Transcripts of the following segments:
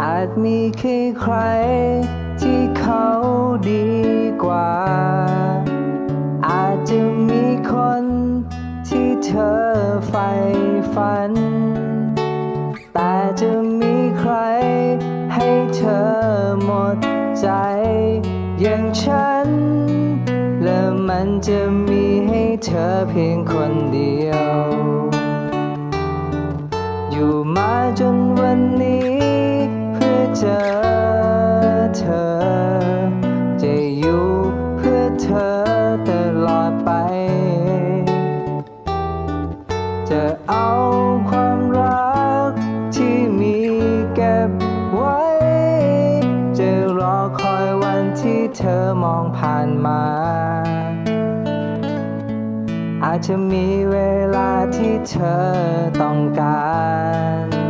อาจมีแค่ใครที่เขาดีกว่า อาจจะมีคนที่เธอใฝ่ฝัน แต่จะมีใครให้เธอหมดใจ อย่างฉัน และมันจะมีให้เธอเพียงคนเดียว อยู่มาจนวันนี้ เจอเธอ จะอยู่เพื่อเธอตลอดไป จะเอาความรักที่มีเก็บไว้ จะรอคอยวันที่เธอมองผ่านมา อาจจะมีเวลาที่เธอต้องการ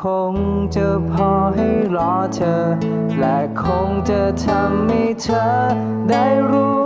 คงจะพอให้รอเธอ และคงจะทำให้เธอได้รู้